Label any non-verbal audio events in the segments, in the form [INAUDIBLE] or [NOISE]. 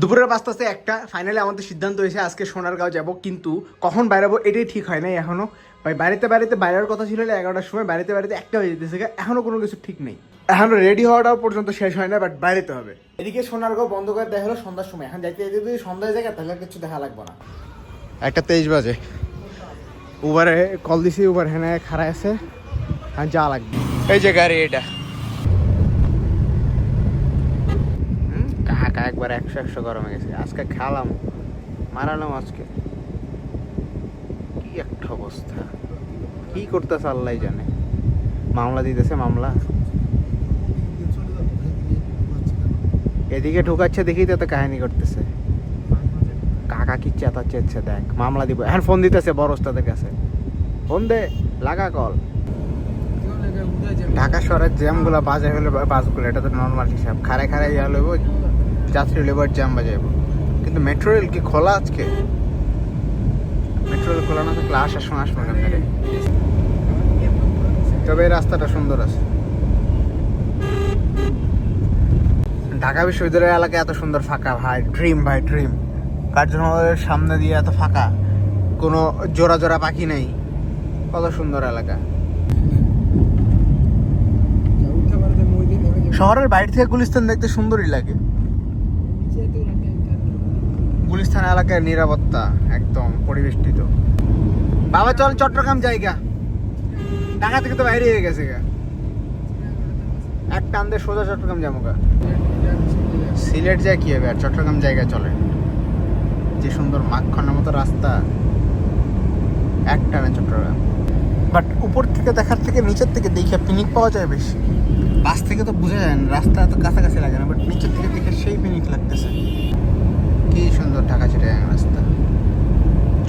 দুপুরের বাজতেছে একটা ফাইনালি আমাদের সিদ্ধান্ত হয়েছে আজকে সোনারগাঁও যাব কিন্তু কখন বাইরাবো এটাই ঠিক হয় নাই এখনও ভাই বাড়িতে বাড়িতে বাইরের কথা ছিল এগারোটার সময় বাড়িতে বাড়িতে একটা হয়ে যেতেছে এখনও কোনো কিছু ঠিক নেই। এখনও রেডি হওয়াটাও পর্যন্ত শেষ হয় না বাট বাইরেতে হবে। এদিকে সোনারগাঁও বন্ধ করে দেখা হলো সন্ধ্যার সময়। এখন যাইতে যেতে যদি সন্ধ্যায় জায়গা তাহলে আর কিছু দেখা লাগবে না। একটা তেইশ বাজে। উবারে কল দিছি উবার হ্যাঁ খারাপ আছে আর যা লাগবে। এই যে গাড়ি এটা হুম, কাকা একবার একশো একশো গরমে গেছে। আজকে খেলাম, মারালাম আজকে। কি একটা অবস্থা। কি করতেছে আল্লাহ জানে। মামলা দিতেছে, মামলা। এদিকে ঢুকাচ্ছে দেখি তো কাহিনী করতেছে। কাকা কি চেতাচ্ছে দেখ, মামলা দিব। এখন ফোন দিতেছে বড় ওস্তাদের কাছে। ফোন দে, লাগা কল ঢাকা শহরের জ্যামগুলো বাজে হলে বাসগুলো এটা তো নর্মাল হিসাব। খারে খারে ইয়া লইব। যাত্রী লেবার জ্যাম বাজাইব। কিন্তু মেট্রো রেল কি খোলা আজকে? মেট্রো রেল খোলা না থাকলে আসার সময় আসব তবে এই রাস্তাটা সুন্দর আছে। ঢাকা বিশ্ববিদ্যালয় এলাকা এত সুন্দর ফাঁকা, ভাই ড্রিম ভাই ড্রিম কার্যনগরের সামনে দিয়ে এত ফাঁকা, কোনো জোড়া জোড়া পাখি নেই। কত সুন্দর এলাকা। শহরের বাইরে থেকে গুলিস্তান দেখতে সুন্দরই লাগে। গুলিস্তান এলাকার নিরাপত্তা একদম পরিবেষ্টিত। বাবা, চল চট্টগ্রাম জায়গা ঢাকা থেকে তো বাইরে হয়ে গেছে গা। এক টান সোজা চট্টগ্রাম যাব গা। সিলেট যায় কি হবে আর চট্টগ্রাম জায়গায় চলে। যে সুন্দর মাখনের মতো রাস্তা, এক টানে চট্টগ্রাম। বাট উপর থেকে দেখার থেকে নিচের থেকে দেখে পিনিক পাওয়া যায় বেশি। বাস থেকে তো বোঝা যায় না, রাস্তা এত কাছাকাছি লাগে না, বাট নিচের থেকে দেখে সেই পিনিক লাগতেছে। কি সুন্দর ঢাকা চিটাগাং রাস্তা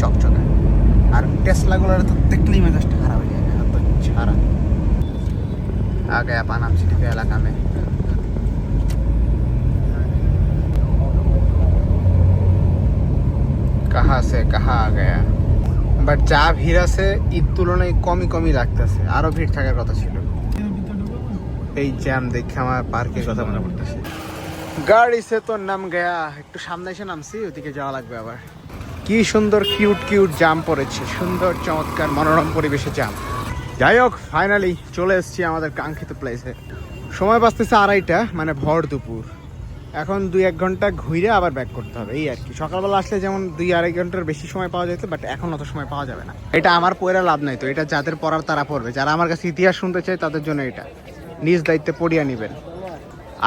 চকচকে আর টেসলাগুলোর তো দেখলেই মেজাজটা খারাপ হয়ে যায় এত ছাড়া आ गया पानाम सिटी के इलाका में कहाँ से कहाँ आ गया বাট যা ভিড় আছে ঈদ তুলনায় কমই কমই লাগতেছে আরো ভিড় থাকার কথা ছিল এই জ্যাম দেখে আমার পার্কের কথা মনে পড়তেছে গাড়ি সে তো নাম গয়া, একটু সামনে এসে নামছি, ওদিকে যাওয়া লাগবে আবার। কি সুন্দর কিউট কিউট জাম পড়েছে, সুন্দর, চমৎকার, মনোরম পরিবেশে জাম যাই হোক ফাইনালি চলে এসেছি আমাদের কাঙ্ক্ষিত প্লেসে সময় বাঁচতেছে আড়াইটা মানে ভর দুপুর। এখন দুই এক ঘণ্টা ঘুরে আবার ব্যাক করতে হবে, এই আর কি। সকালবেলা আসলে যেমন দুই আড়াই ঘণ্টার বেশি সময় পাওয়া যেত বাট এখন অত সময় পাওয়া যাবে না। এটা আমার পড়ে লাভ নাই তো, এটা যাদের পড়ার তারা পড়বে। যারা আমার কাছে ইতিহাস শুনতে চায় তাদের জন্য এটা। নিজ দায়িত্বে পড়িয়ে নেবেন।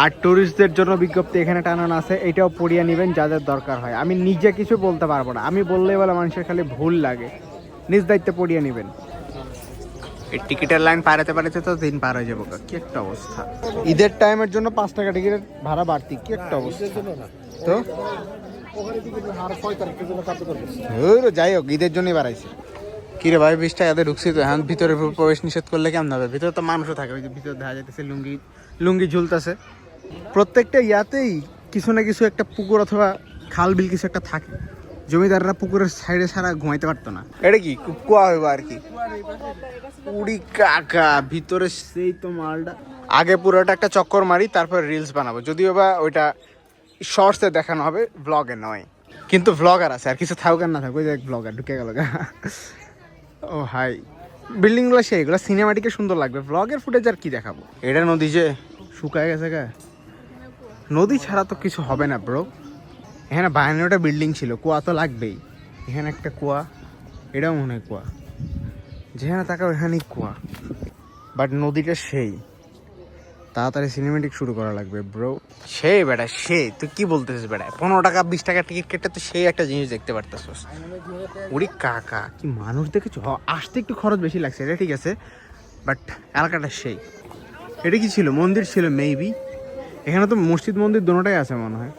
আর ট্যুরিস্টদের জন্য বিজ্ঞপ্তি এখানে টানানো আছে এটাও পড়িয়ে নেবেন যাদের দরকার হয়। আমি নিজে কিছু বলতে পারব না আমি বললেই বলে মানুষের খালি ভুল লাগে। নিজ দায়িত্বে পড়িয়ে নেবেন। এই টিকিটের লাইন পারাতে পারাতে তো দিন পার হয়ে যাব কি একটা অবস্থা। ঈদের টাইমের জন্য পাঁচ টাকা টিকিটের ভাড়া বাড়তি কি একটা অবস্থা। তো? যাই হোক ঈদের জন্যই বাড়াইছে। কি রে ভাই বিশ টাকাতে ঢুকছি তো এখন ভিতরে প্রবেশ নিষেধ করলে কেমন হবে? ভিতরে তো মানুষও থাকে ওই যে ভিতরে দেখা যাইতেছে লুঙ্গি লুঙ্গি ঝুলতেছে। প্রত্যেকটা ইয়াতেই কিছু না কিছু একটা পুকুর অথবা খাল বিল কিছু একটা থাকে। জমিদাররা পুকুরের সাইডে ছাড়া ঘুমাইতে পারতো না। এটা কি? কুয়া হইব আর কি? উড়ি কাকা ভিতরে সেই তো মালটা। আগে পুরোটা একটা চক্কর মারি তারপর রিলস বানাবো। যদিও বা ওইটা শর্টসে দেখানো হবে ব্লগে নয়। কিন্তু ভ্লগার আছে আর কিছু থাকুক আর না থাকুক ওই যে ব্লগার ঢুকে গেল গা। Oh hi. বিল্ডিংগুলো সেই এগুলো সিনেমাটিকে সুন্দর লাগবে। ব্লগের ফুটেজ আর কি দেখাবো? এটা নদী যে শুকায় গেছে গা। নদী ছাড়া তো কিছু হবে না ব্রো এখানে বায়ান্নটা বিল্ডিং ছিল, কুয়া তো লাগবেই। এখানে একটা কুয়া, এটাও মনে হয় কুয়া। যেখানে তাকাও এখানেই কুয়া। বাট নদীটা সেই। তাড়াতাড়ি সিনেমেটিক শুরু করা লাগবে ব্রো সেই বেটা সে তুই কি বলতেছিস বেটা? পনেরো টাকা, বিশ টাকা টিকিট কেটে তো সেই একটা জিনিস দেখতে পারতেছিস। উড়ি কাকা, কি মানুষ দেখেছ? আসতে একটু খরচ বেশি লাগছে, এটা ঠিক আছে। বাট এলাকাটা সেই। এটা কি ছিল? মন্দির ছিল মেবি এখানে তো মসজিদ মন্দির দুটোটাই আছে মনে হয়।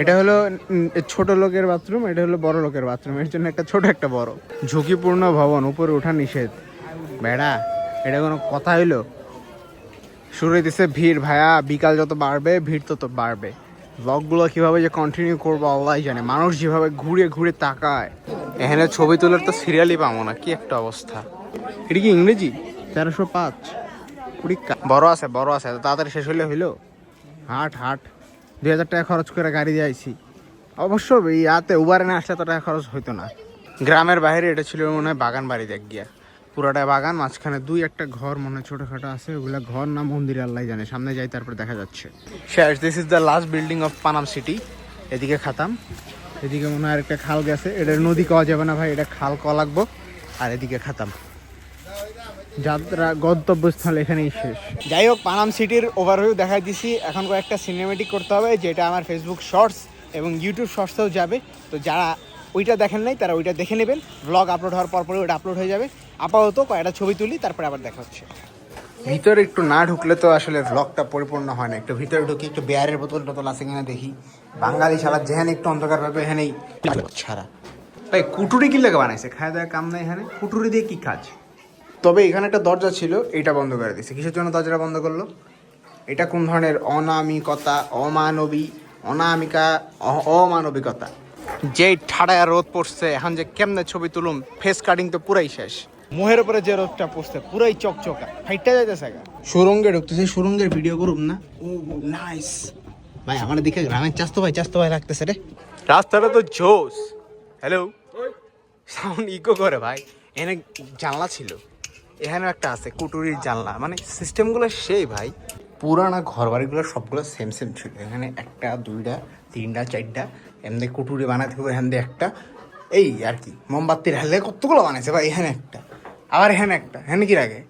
এটা হলো ছোট লোকের বাথরুম, এটা হলো বড় লোকের বাথরুম, এর জন্য একটা ছোট একটা বড়। ঝুঁকিপূর্ণ ভবন, উপরে ওঠা নিষেধ। বেড়া, এটা কোনো কথা হইল? শুরু হইতেছে ভিড় ভাইয়া, বিকাল যত বাড়বে, ভিড় তত বাড়বে। ব্লগগুলো কীভাবে যে কন্টিনিউ করব আল্লাহ জানে। মানুষ যেভাবে ঘুরে ঘুরে তাকায়। এখানে ছবি তোলার তো সিরিয়ালই পাবো না, কি একটা অবস্থা। এটা কি ইংরেজি? তেরোশো পাঁচ। বড় আছে বড় আছে তাড়াতাড়ি শেষ হলে হইল? হাট হাট। দুই হাজার টাকা খরচ করে গাড়ি দিয়ে আইছি। অবশ্য ইয়াতে উবারে না আসলে তো টাকা খরচ হইতো না। গ্রামের বাইরে এটা ছিল মনে হয় বাগান বাড়ি দেখ গিয়া। পুরাটা বাগান, মাঝখানে দুই একটা ঘর মনে হয় ছোটখাটো আছে, ওগুলা ঘর না মন্দির, আল্লাহ জানে। সামনে যাই, তারপর দেখা যাচ্ছে। শেষ this is the last building of Panam city এদিকে খাতাম, এদিকে মনে হয় একটা খাল গেছে। এটা নদী কওয়া যাবে না ভাই, এটা খাল কওয়া লাগবো। আর এদিকে খাতাম। যাত্রা গন্তব্যস্থল এখানেই শেষ। যাই হোক পানাম সিটির ওভারভিউ দেখা দিছি। এখন কয়েকটা সিনেমেটিক করতে হবে যেটা আমার ফেসবুক শর্টস এবং ইউটিউব শর্টসেও যাবে। তো যারা ওইটা দেখেন নাই তারা ওইটা দেখে নেবেন। ব্লগ আপলোড হওয়ার পর পরে ওইটা আপলোড হয়ে যাবে। আপাতত কয়েকটা ছবি তুলি তারপরে আবার দেখা হচ্ছে। ভিতরে একটু না ঢুকলে তো আসলে ব্লগটা পরিপূর্ণ হয় না। একটু ভিতরে ঢুকি একটু বেয়ারের বোতল টোতল আছে কিনা দেখি। বাঙালি ছাড়া যেখানে একটু অন্ধকার পাবে এখানেই। ছাড়া। ভাই কুটুরি কি লেগে বানাইছে? খাওয়া দাওয়া কাম নাই এখানে। কুটুরি দিয়ে কি কাজ? তবে এখানে একটা দরজা ছিল এটা বন্ধ করে দিয়েছে। কিসের জন্য দরজাটা বন্ধ করল? এটা কোন ধরনের অনামিকতা অমানবী অনামিকা অ- অমানবিকতা? যেই ঠাড়ায় রোদ পড়ছে এখন যে কেমনে ছবি তুলুম ফেস কাটিং তো পুরাই শেষ। মুহের উপরে যে রোদটা পড়ছে পুরাই চকচকা। ফাইটটা যাইতেছে গা। সুরঙ্গে ঢুকতেছে সুরঙ্গের ভিডিও করুম না? ও নাইস ভাই আমার দিকে গ্রামের চাস্তো ভাই চাস্তো ভাই লাগতেছে রে। রাস্তাটা তো জোস হ্যালো সাউন্ড ইকো করে ভাই। এখানে জানলা ছিল। এখানেও একটা আছে, কুটুরির জানলা। মানে সিস্টেমগুলো সেই ভাই। পুরানা ঘর বাড়িগুলো সবগুলো সেম সেম ছিল। এখানে একটা, দুইটা, তিনটা, চারটা। এমনি কুটুরি বানাতে হবে এখান দিয়ে একটা। এই আর কি, মোমবাতির হালে কতগুলো বানাইছে ভাই এখানে একটা? আবার এখানে একটা, এখানে কি রাখে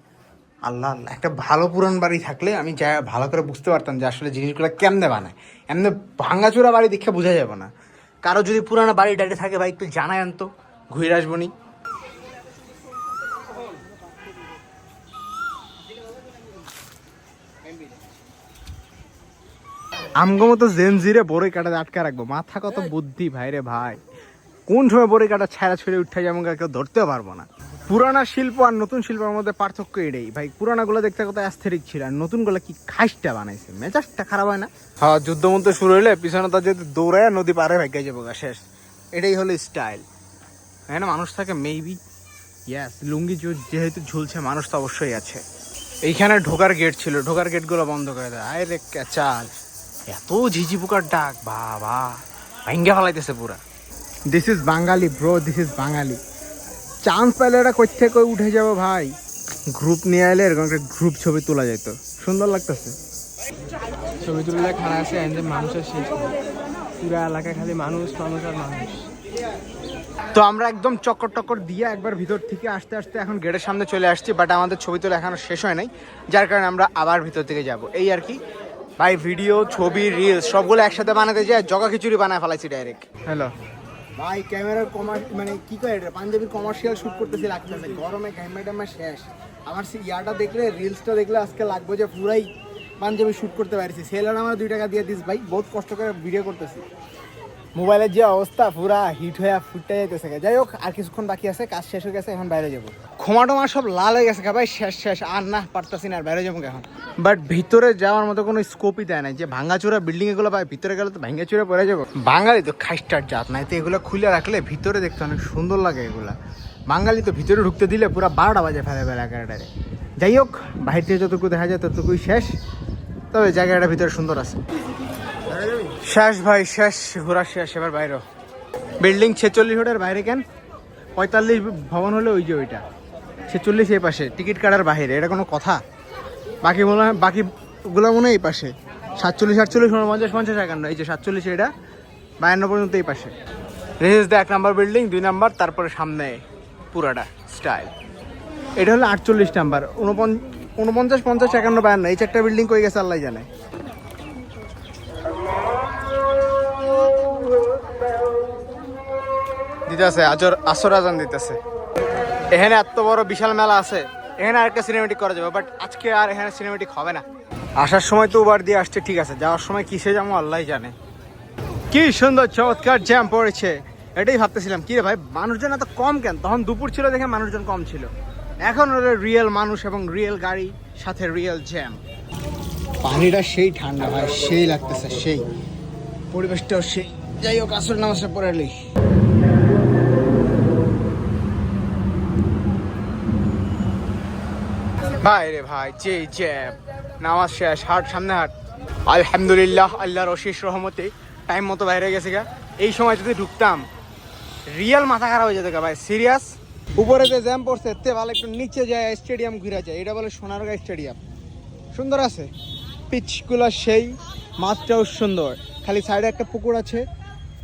আল্লাহ আল্লাহ, একটা ভালো পুরান বাড়ি থাকলে আমি যা ভালো করে বুঝতে পারতাম যে আসলে জিনিসগুলো কেমনে বানায়। এমনি ভাঙাচোরা বাড়ি দেখে বোঝা যাবে না। কারও যদি পুরানো বাড়ি টাড়ি থাকে ভাই, একটু জানায় আনতো। ঘুরে আসব নি। আমগো মতো জেনজিরে বড়ই কাটা আটকা রাখব। মাথা কত বুদ্ধি ভাই রে ভাই। কোন সময় বড়ই কাটা ছাড়া ছড়ে উঠে যেমন কেউ ধরতেও পারব না। পুরানা শিল্প আর নতুন শিল্পের মধ্যে পার্থক্য এটাই। ভাই পুরানাগুলো দেখতে কত অ্যাস্থেটিক ছিল আর নতুনগুলো কি খাইসটা বানাইছে? মেজাজটা খারাপ হয় না? হ্যাঁ যুদ্ধ মধ্যে শুরু হইলে পিছনে তো যদি দৌড়ায় নদী পারে ভাগ্যে যাব শেষ। এটাই হলো স্টাইল এখানে মানুষ থাকে মেবি ইয়াস লুঙ্গি যেহেতু ঝুলছে মানুষ তো অবশ্যই আছে। এইখানে ঢোকার গেট ছিল। ঢোকার গেটগুলো বন্ধ করে দেয় আয় রে চাল। এত ঝিঝি পোকার ডাক বাবা। ভাঙ্গে ফেলাইতেছে পুরা। This is Bangali bro this is Bangali chance পাইলে এটা কই থেকে কই উঠে যাব ভাই। গ্রুপ নিয়ে এলে এরকম একটা গ্রুপ ছবি তোলা যেত সুন্দর লাগতেছে। ছবি তুললে খারাপ আছে মানুষের শেষ। পুরা এলাকায় খালি মানুষ মানুষ আর মানুষ। তো আমরা একদম চক্কর টক্কর দিয়ে একবার ভিতর থেকে আসতে আসতে এখন গেটের সামনে চলে আসছি বাট আমাদের ছবি তোলা এখনও শেষ হয় নাই। যার কারণে আমরা আবার ভিতর থেকে যাব। এই আর কি ভাই ভিডিও ছবি রিলস সবগুলো একসাথে বানাতে যায় জগা খিচুড়ি বানায় ফেলাইছি ডাইরেক্ট হ্যালো ভাই ক্যামেরার কমার মানে কি করে এটা? পাঞ্জাবির কমার্শিয়াল শুট করতেছি লাগতেছে। গরমে ঘামে টামে শেষ। আমার সে ইয়াটা দেখলে রিলসটা দেখলে আজকে লাগবে যে পুরাই পাঞ্জাবি শুট করতে পারছি। সেলার আমার দুই টাকা দিয়ে দিস ভাই বহুত কষ্ট করে ভিডিও করতেছি। মোবাইলের যে অবস্থা পুরা হিট হয়ে ফুটতে যাইতেছে। যাই হোক আর কিছুক্ষণ বাকি আছে কাজ শেষ হয়ে গেছে এখন বাইরে যাব। ক্ষমা টমা সব লাল হয়ে গেছে ভাই, শেষ শেষ। আর না, পারতাছি না, আর বাইরে যাব এখন? বাট ভিতরে যাওয়ার মতো কোনো স্কোপই দেয় না যে ভাঙ্গাচোরা বিল্ডিং এগুলো ভাই, ভিতরে গেলে তো ভাঙ্গাচোরা পড়ে যাব। বাঙালি তো খাইস্টার জাত, নাই তো এগুলো খুলে রাখলে ভিতরে দেখতে অনেক সুন্দর লাগে এগুলা। বাঙালি তো ভিতরে ঢুকতে দিলে পুরো বারোটা বাজে ফেলে এগারোটারে যাই হোক বাইরে থেকে যতটুকু দেখা যায় ততটুকুই শেষ। তবে জায়গাটা ভিতরে সুন্দর আছে। শেষ ভাই, শেষ। ঘোরা শেষ, এবার বাইরে। বিল্ডিং ছেচল্লিশ ফুটের বাইরে কেন? পঁয়তাল্লিশ ভবন হলে ওই যে ওইটা। ছেচল্লিশ এই পাশে, টিকিট কাটার বাইরে এটা কোনো কথা? বাকি মনে বাকিগুলো মনে হয় এই পাশে। সাতচল্লিশ, আটচল্লিশ পঞ্চাশ পঞ্চাশ, একান্ন, এই যে সাতচল্লিশ এটা, বায়ান্ন পর্যন্ত এই পাশে। রেস দা এক নাম্বার বিল্ডিং দুই নাম্বার তারপরে সামনে পুরাটা স্টাইল এটা হলো আটচল্লিশ নাম্বার উনপঞ্চ উনপঞ্চাশ, পঞ্চাশ, একান্ন, বায়ান্ন, এই চারটা বিল্ডিং কই গেছে আল্লাহ জানে। দিতেছে, আজর আসর আজান দিতেছে। এখানে এত বড় বিশাল মেলা আছে, এখানে আরেকটা সিনেমেটিক করা যাবে বাট আজকে আর এখানে সিনেমেটিক হবে না। আসার সময় তো উবার দিয়ে আসছে, ঠিক আছে, যাওয়ার সময় কিসে যাব আল্লাহ জানে। কি সুন্দর, চমৎকার জ্যাম পড়েছে, এটাই ভাবতেছিলাম, কি রে ভাই, মানুষজন এত কম কেন? তখন দুপুর ছিল দেখে মানুষজন কম ছিল। এখন ওরা রিয়েল মানুষ এবং রিয়েল গাড়ি, সাথে রিয়েল জ্যাম পানিটা সেই ঠান্ডা ভাই, সেই লাগতেছে, সেই। পরিবেশটাও সেই। যাই হোক আসর নামাজটা পরে ভাই রে ভাই যে জ্যাম। নামাজ শেষ, হাট সামনে হাট। আলহামদুলিল্লাহ, আল্লাহর অশেষ রহমতে টাইম মতো বাইরে গেছে গা। এই সময় যদি ঢুকতাম, রিয়েল মাথা খারাপ হয়ে যেত গা ভাই সিরিয়াস উপরে যে জ্যাম পড়ছে, তে ভালো একটু নিচে যায় স্টেডিয়াম ঘুরে যায়। এটা বলে সোনারগাঁ স্টেডিয়াম সুন্দর আছে? পিচগুলো সেই মাছটাও সুন্দর। খালি সাইডে একটা পুকুর আছে,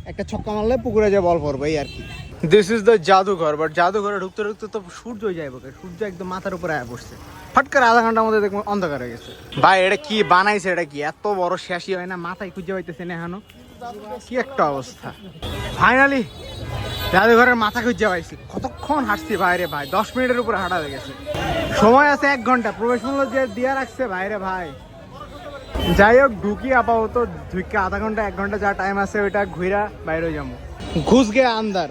একটা ছক্কা মারলে পুকুরে যে বল পড়বে, এই আর কি। This is the jadughar but জাদুঘরে ঢুকতে ঢুকতে তো সূর্য হয়ে যাইব সূর্য একদম মাথার উপরে আয়া পড়ছে। ফট করে আধা ঘণ্টার মধ্যে দেখব অন্ধকার হয়ে গেছে। ভাই, এটা কি বানাইছে, এটা কি? এত বড় শেষই হয় না? মাথায় খুঁজে পাইতেছে না এখনও। কি একটা অবস্থা। ফাইনালি জাদুঘরের মাথা খুঁজে পাইছি। কতক্ষণ হাঁটছি বাইরে ভাই? দশ মিনিটের উপরে হাঁটা হয়ে গেছে। সময় আছে এক ঘণ্টা। প্রবেশ মূল্য যে দিয়ে রাখছে বাইরে ভাই। যাই হোক, ঢুকি আপাতত। ঢুকে আধা ঘণ্টা, এক ঘণ্টা যা টাইম আছে, ওইটা ঘুরা বাইরে যাব। ঘুষ গে আন্দার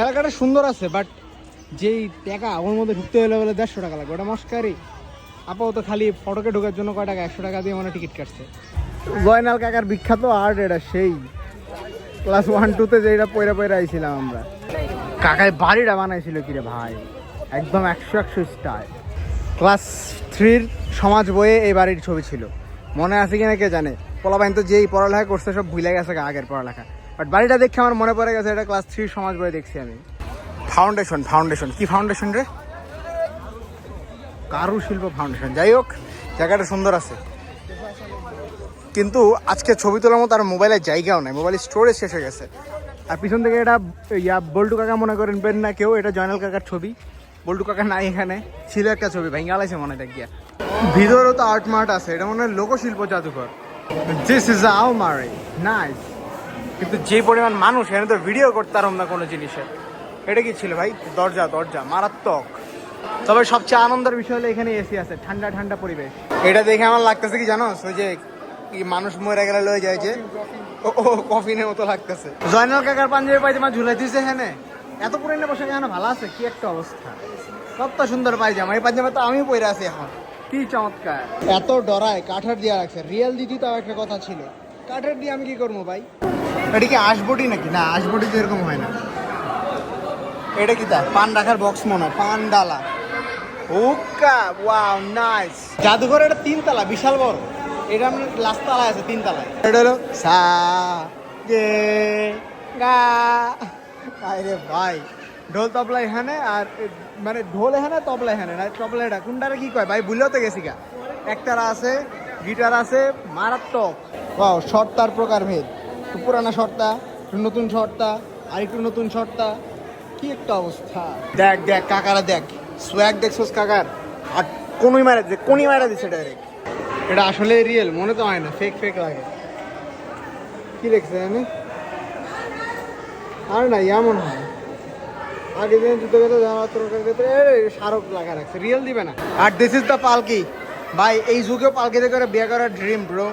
এলাকাটা সুন্দর আছে বাট যেই টাকা ওর মধ্যে ঢুকতে হলে বলে দেড়শো টাকা লাগবে, ওটা মস্কারি আপাতত খালি ফটোকে ঢোকার জন্য কয় টাকা, একশো টাকা দিয়ে মানে টিকিট কাটছে। জয়নাল কাকার বিখ্যাত আর্ট এটা, সেই। ক্লাস ওয়ান টুতে যেটা পয়রা পয়রা আইছিলাম আমরা। কাকায় বাড়িটা বানাইছিল কিরে ভাই? একদম একশো একশো স্টাইল ক্লাস থ্রির সমাজ বইয়ে এই বাড়ির ছবি ছিল। মনে আছে কিনা কে জানে? পোলাবাইন তো যেই পড়ালেখা করছে, সব ভুলে গেছে আগের পড়ালেখা। বাট বাড়িটা দেখে আমার মনে পড়ে গেছে এটা ক্লাস থ্রি সমাজ বইয়ে দেখছি আমি। ফাউন্ডেশন ফাউন্ডেশন কি ফাউন্ডেশন রে? কারুশিল্প ফাউন্ডেশন যাই হোক জায়গাটা সুন্দর আছে। কিন্তু আজকে ছবি তোলার মতো আর মোবাইলের জায়গাও নাই। মোবাইলের স্টোরেজ শেষ হয়ে গেছে। আর পিছন থেকে এটা ইয়া বল্টু কাকা মনে করেন পেন না কেউ এটা জয়নাল কাকার ছবি। বল্টু কাকা নাই এখানে। ছিল একটা ছবি ভাই আলাইছে মনে দেখিয়া ভিতরেও তো আর্ট মার্ট আছে। এটা মনে হয় লোকশিল্প জাদুঘর। দিস ইজ আলমারি নাইস কিন্তু যে পরিমাণ মানুষ এখানে তো ভিডিও করতে পারম না কোনো জিনিসের এটা কি ছিল ভাই? দরজা দরজা মারাত্মক। তবে সবচেয়ে আনন্দের বিষয় হলো এখানে এসি আছে ঠান্ডা ঠান্ডা পরিবেশ। এটা দেখে আমার লাগতেছে কি জানো ওই যে কি মানুষ মরে গেলে লয়ে যায় যে ও কফিনের মতো লাগতেছে। জয়নাল কাকার পাঞ্জাবি পায়জামা ঝুলাই দিয়েছে এখানে। এত পুরানো বসে এখানে ভালো আছে? কি একটা অবস্থা। কত সুন্দর পায়জামা। এই পায়জামা তো আমি পরে আছি এখন। কি চমৎকার। এত ডরায় কাঠের দিয়ে রাখছে। রিয়েল দিদি তাও একটা কথা ছিল। কাঠের দিয়ে আমি কি করব ভাই? এটা কি আশবটি নাকি? না, আশবটি তো এরকম হয় না। এটা কি তা? পান রাখার বক্স মনে হয়, পান ডালা। হুক্কা ওয়াও নাইস জাদুঘর এটা তিনতলা বিশাল বড়। এটা আমরা লাস্ট তলায় আছে, তিন তলায়। এটা হলো সা, গে, গা। আরে ভাই। ঢোল তবলা এখানে আর মানে ঢোল এখানে, তবলা এখানে। না, তবলা এটা, কোনটারে কি কয়? ভাই, ভুলেও তো গেছি গা। একটারা আছে, গিটার আছে, মারাত্মক। ওয়াও প্রকার ভেদ। একটু পুরানা শর্তা, একটু নতুন শর্তা, আর একটু নতুন শর্তা। কি একটা অবস্থা। দেখ দেখ, কাকারা, দেখ। সোয়াগ দেখছোস কাকার? আর কোনই মারা দিচ্ছে কোনই মারা দিচ্ছে ডাইরেক্ট এটা আসলে রিয়েল মনে তো হয় না ফেক ফেক লাগে। কি দেখছে আমি আর না, এমন হয়। আগে দিন জুতো কথা জামা ক্ষেত্রে স্মারক লাগা রাখছে। রিয়েল দিবে না। আর দিস ইজ দ্য পালকি। ভাই এই যুগেও পালকিতে করে বিয়ে করার ড্রিম ব্রো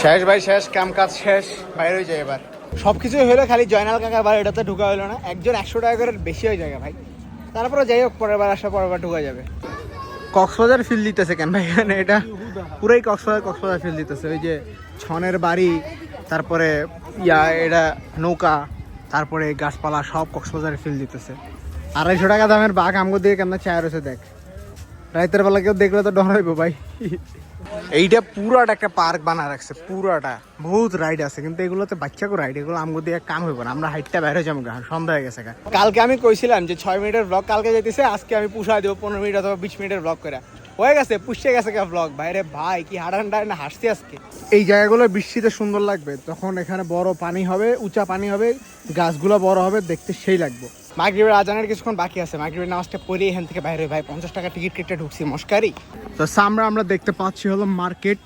শেষ ভাই শেষ কাম কাজ শেষ বাইরে হয়ে যায় এবার। সব কিছুই হলো খালি জয়নাল কাকার বার এটাতে ঢুকা হলো না। একজন একশো টাকা করে বেশি হয়ে যায় ভাই। তারপরে যাই হোক পরের বার আসা পরের বার ঢুকা যাবে। কক্সবাজার ফিল দিতেছে কেন ভাই এখানে? এটা পুরাই কক্সবাজার কক্সবাজার ফিল দিতেছে। ওই যে ছনের বাড়ি তারপরে ইয়া এটা নৌকা তারপরে গাছপালা সব কক্সবাজারে ফিল দিতেছে। আড়াইশো টাকা দামের বাঘ আমগো দিয়ে কেমন চায় রয়েছে দেখ। রাইতের বেলা কেউ দেখলে তো ডর হইবো ভাই। এইটা পুরাটা একটা পার্ক বানা রাখছে পুরাটা। বহুত রাইড আছে কিন্তু এগুলোতে বাচ্চাকে রাইড এগুলো আমগো দিয়ে কাম হইব না আমরা হাইটটা বের হয়ে যাব গা, সন্ধ্যা হয়ে গেছে। কালকে আমি কইছিলাম যে ছয় মিনিটের ব্লগ কালকে যেতেছে আজকে আমি পুষায় দেবো পনেরো মিনিট অথবা বিশ মিনিটের ব্লগ করে হয়ে গেছে পুষে গেছে গা ব্লগ বাইরে ভাই কি হাঁটানটা না হাসতে আজকে। এই জায়গাগুলো বৃষ্টিতে সুন্দর লাগবে তখন এখানে বড় পানি হবে উঁচা পানি হবে গাছগুলো বড় হবে দেখতে সেই লাগবে। মাগরিবের আজানের কিছুক্ষণ বাকি আছে। মাগরিবের নামাজটা পরে এখান থেকে বাইরে ভাই পঞ্চাশ টাকা টিকিট কেটে ঢুকছি মস্কারি। তো সামনে আমরা দেখতে পাচ্ছি হলো মার্কেট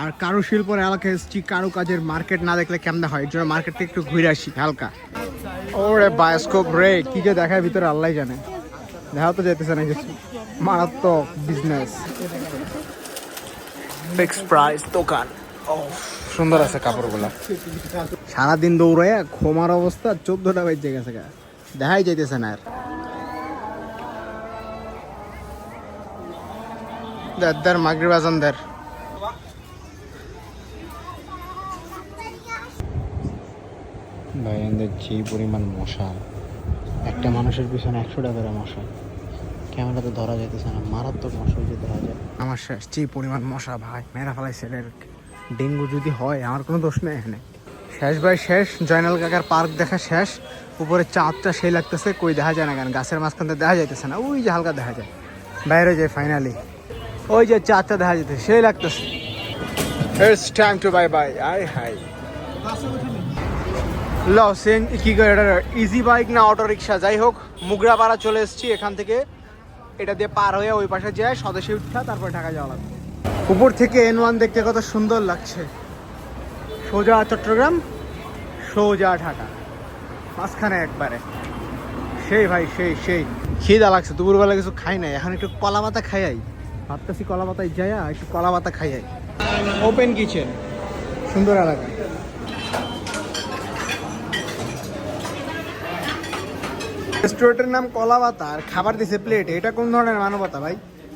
আর কারুশিল্পর এলাকায় এসেছি কারুকাজের মার্কেট না দেখলে কেমন হয়? জন্য মার্কেট থেকে একটু ঘুরে আসি হালকা। ওরে বায়োস্কোপ রে কি যে দেখায় ভিতরে আল্লাহ জানে। দেখা তো যেতেছে না কিছু মারাত্মক বিজনেস ফিক্স প্রাইস দোকান। সুন্দর আছে কাপড়গুলো। সারাদিন দৌড়াইয়া ঘুমার অবস্থা চোদ্দটা বেজে গেছে গা। দেখাই যাইতেছে না আর। দাদার মাগরিব আজান দের ভাই এদের যে পরিমাণ মশা একটা মানুষের পিছনে একশো টাকার মশা ক্যামেরাতে ধরা যাইতেছে না মারাত্মক মশা যে ধরা যায়। আমার শেষ যে পরিমাণ মশা ভাই মেরা ফেলাই সেটার ডেঙ্গু যদি হয় আমার কোনো দোষ নেই এখানে। শেষ ভাই, শেষ। জয়নাল কাকার পার্ক দেখা শেষ। উপরে চাঁদটা সেই লাগতেছে, কই দেখা যায় না কেন? গাছের মাঝখান থেকে দেখা যাইতেছে না। ওই যে হালকা দেখা যায়। বাইরে যায় ফাইনালি ওই যে চাঁদটা দেখা যেতে সেই লাগতেছে। It's time to bye bye I হাই ল সেন কি করে এটা? ইজি বাইক না অটো রিক্সা যাই হোক, মুগরাপাড়া চলে এসেছি এখান থেকে। এটা দিয়ে পার হয়ে ওই পাশে যায় স্বদেশে উঠা, তারপর ঢাকা যাওয়া লাগবে। উপর থেকে এন ওয়ান দেখতে কত সুন্দর লাগছে। সোজা চট্টগ্রাম, সোজা ঢাকা। মাঝখানে একবারে। সেই ভাই, সেই সেই। খিদা লাগছে, দুপুরবেলা কিছু খাই নাই। এখন একটু কলা পাতা খাই আই। ভাবতেছি কলা পাতায় যাই একটু কলা পাতা খাই আই। ওপেন কিচেন সুন্দর এলাকা। রেস্টুরেন্টের নাম কলাবাতা আর খাবার দিছে প্লেটে এটা কোন ধরনের মানবতা ভাই?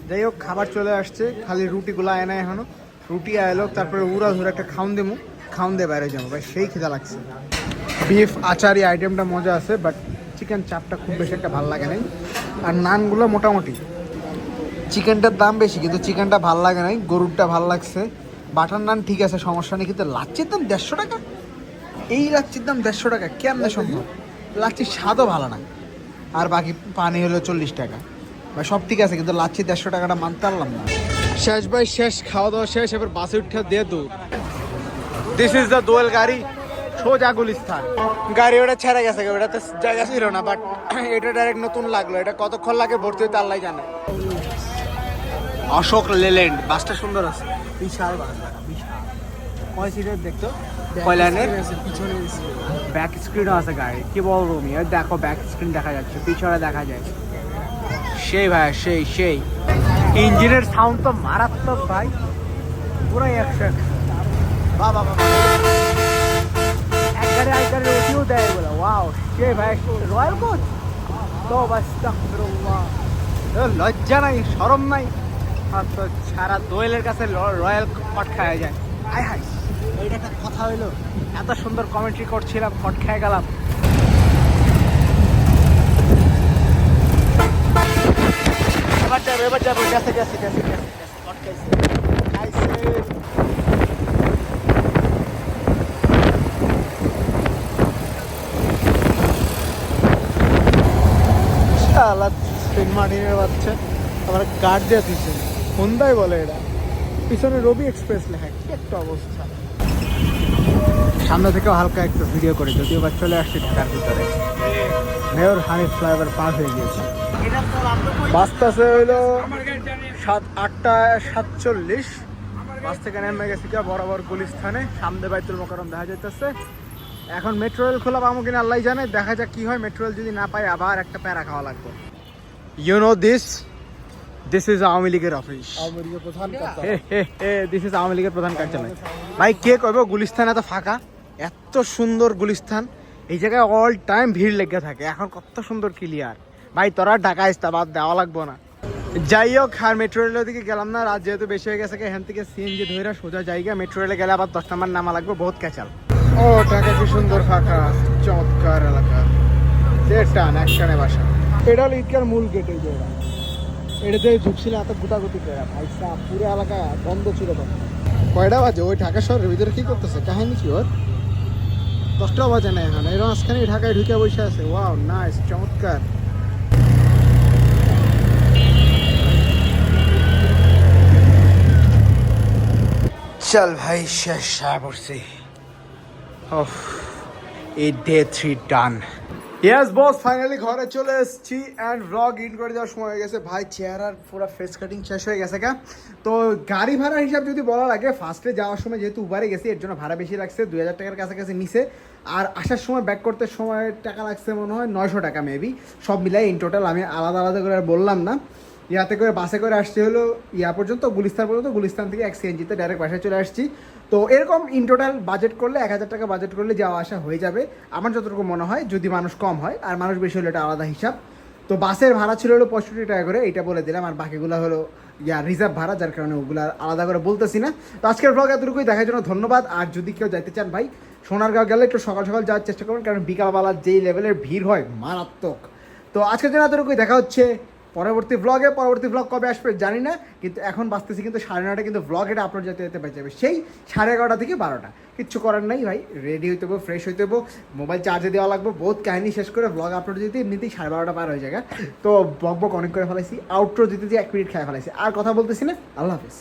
যাই হোক, খাবার চলে আসছে। খালি রুটিগুলো আয় না এখনও। রুটি আয়লো তারপরে উড়া ধরে একটা খাউন দেবো খাউন দিয়ে বাইরে যাব। ভাই, সেই খিদা লাগছে। বিফ, আচারি, আইটেমটা মজা আছে বাট চিকেন চাপটা খুব বেশি একটা ভালো লাগে নাই। আর নানগুলো মোটামুটি। চিকেনটার দাম বেশি, কিন্তু চিকেনটা ভালো লাগে নাই, গরুরটা ভালো লাগছে। বাটার নান ঠিক আছে, সমস্যা নেই, কিন্তু লাচ্ছির দাম দেড়শো টাকা? এই লাচ্ছির দাম দেড়শো টাকা, কেমনে সম্ভব? লাচ্ছির স্বাদও ভালো না। আর বাকি পানি হলো চল্লিশ টাকা। বা সব ঠিক আছে, কিন্তু লাচ্ছি দেড়শো টাকাটা মানতে পারলাম না। শেষ, ভাই, শেষ, খাওয়া দাওয়া শেষ, এবার বাসে উঠে দিয়ে দু দিস ইজ দ্য দোয়েল গাড়ি সোজা গুলিস্তান গাড়ি ওটা ছেড়ে গেছে ওটাতে জায়গা ছিল না বাট [CLEARS THROAT] এটা ডাইরেক্ট নতুন লাগল। এটা কতক্ষণ লাগে ভর্তি হতে আল্লাহ জানে। অশোক লেল্যান্ড বাসটা সুন্দর আছে। বিশাল বাস বিশাল। কয় সিটের দেখতো কয় লাইনের পিছনে ব্যাক স্ক্রিনও আছে গাড়ি কি বলব ওই দেখো ব্যাক স্ক্রিন দেখা যাচ্ছে পিছনে দেখা যায় সেই ভাই সেই সেই। ইঞ্জিনের সাউন্ড তো মারাত্মক ভাই। পুরো একশো একশো। বাবা বাবা এক গাড়ি এক রুটিও দেয় বলে ওয়াও সেই ভাই? Royal coach? তো লজ্জা নাই সরম নাই। আর তো সারা দোয়েলের কাছে রয়্যাল কট খাওয়া যায়। আয় হাই এইটা একটা কথা হইল। এত সুন্দর কমেন্ট্রি করছিলাম কট খেয়ে গেলাম। এবার যাব এবার যাব। গেছে গেছে গেছে গেছে কট খাইছে। সেন্ট মার্টিনের বাচ্চা। আমার গার্ড দিয়ে দিচ্ছে হোন্দাই বলে এটা পিছনে রবি এক্সপ্রেস লেখা। কি একটা অবস্থা। সামনে থেকেও হালকা একটু ভিডিও করে, যদিও বা চলে আসছি ঢাকার ভিতরে। মেয়র হানিফ ফ্লাইওভার পার হয়ে গিয়েছে। বাসটাছে হইল সাত, আটটা, সাতচল্লিশ। বাস থেকে নেমে গেছি কা বরাবর গুলিস্থানে। সামনে বাইতুল মোকারম দেখা যাইতেছে। এখন মেট্রো রেল খোলা পাবো কিনা আল্লাহ জানে। দেখা যাক কি হয়। মেট্রো রেল যদি না পাই আবার একটা প্যারা খাওয়া লাগবে। You know this this is Awami লীগের অফিস দিস ইজ আওয়ামী লীগের প্রধান কার্যালয় ভাই কে কইব গুলিস্তান এত ফাঁকা? এত সুন্দর গুলিস্তান। এই জায়গায় অল টাইম ভিড় লেগে থাকে। এখন কত সুন্দর ক্লিয়ার ভাই তোরা ঢাকা আসতে বাদ দেওয়া লাগবো না। যাই হোক আর মেট্রো রেলের দিকে গেলাম না। রাত যেহেতু বেশি হয়ে গেছে এখান থেকে সিএনজি ধরে সোজা জায়গা। মেট্রো রেলে গেলে আবার দশ নাম্বার নামা লাগবে বহুত ক্যাচাল। ও ঢাকা কি সুন্দর ফাঁকা চমৎকার এলাকা। দেড় টান এক বাসা। এটা হলো ঈদগার মূল গেট এই জায়গা এটাতে ঢুকছিল এত গুটাগুটি করে। ভাই সাহ, পুরো এলাকা বন্ধ ছিল তখন। কয়টা বাজে? ওই ঢাকা শহরের ভিতরে কি করতেছে? কাহিনী কি ওর? দশটা বাজে না এখন। এর মাঝখানে ঢাকায় ঢুকে বসে আছে। ওয়াও নাইস চমৎকার। চল ভাই শেষ পড়ছি। ওফ এই day three done yes boss finally ঘরে চলে এসেছি অ্যান্ড ব্লগ ইন করে দেওয়ার সময় হয়ে গেছে। ভাই, চেহারার পুরো ফেস কাটিং শেষ হয়ে গেছে কা। তো গাড়ি ভাড়ার হিসাব যদি বলা লাগে ফার্স্টে যাওয়ার সময় যেহেতু উবারে গেছি, এর জন্য ভাড়া বেশি লাগছে, দুই হাজার টাকার কাছাকাছি নিছে। আর আসার সময় ব্যাক করতে সময় টাকা লাগছে মনে হয় নয়শো টাকা মেবি সব মিলাই ইন টোটাল আমি আলাদা আলাদা করে আর বললাম না। ইয়াতে করে বাসে করে আসতে হলো, ইয়া পর্যন্ত, গুলিস্তান পর্যন্ত, গুলিস্তান থেকে এক সিএনজিতে ডাইরেক্ট বাসায় চলে আসছি। তো এরকম ইন টোটাল বাজেট করলে এক হাজার টাকা বাজেট করলে যাওয়া আসা হয়ে যাবে। আমার যতটুকু মনে হয়, যদি মানুষ কম হয়, আর মানুষ বেশি হলে এটা আলাদা হিসাব। তো বাসের ভাড়া ছিল হলো পঁয়ষট্টি টাকা করে এটা বলে দিলাম। আর বাকিগুলো হলো, ইয়া রিজার্ভ ভাড়া, যার কারণে ওগুলো আলাদা করে বলতেছি না। তো আজকের ব্লগ এতটুকুই, দেখার জন্য ধন্যবাদ। আর যদি কেউ যাইতে চান ভাই, সোনারগাঁও গেলে একটু সকাল সকাল যাওয়ার চেষ্টা করুন কারণ বিকালবেলা যেই লেভেলের ভিড় হয়, মারাত্মক। তো আজকের জন্য এতটুকুই, দেখা হচ্ছে পরবর্তী ব্লগে পরবর্তী ব্লগ কবে আসবে জানি না, কিন্তু এখন বাঁচতেছি কিন্তু সাড়ে নটা কিন্তু ব্লগ এটা আপলোড যেতে যেতে পেয়ে যাবে। সেই সাড়ে এগারোটা থেকে বারোটা। কিচ্ছু করার নাই ভাই রেডি হইতে হব ফ্রেশ হইতে হব মোবাইল চার্জে দেওয়া লাগবে, বহুত কাহিনী শেষ করে ব্লগ আপলোড দিতে এমনিতেই সাড়ে বারোটা পার হয়ে যায় তো ব্লগ অনেক করে ফেলাইছি আউটরো দিতে যে এক মিনিট খেয়ে ফেলাইছি। আর কথা বলতেছি না, আল্লাহ হাফিজ।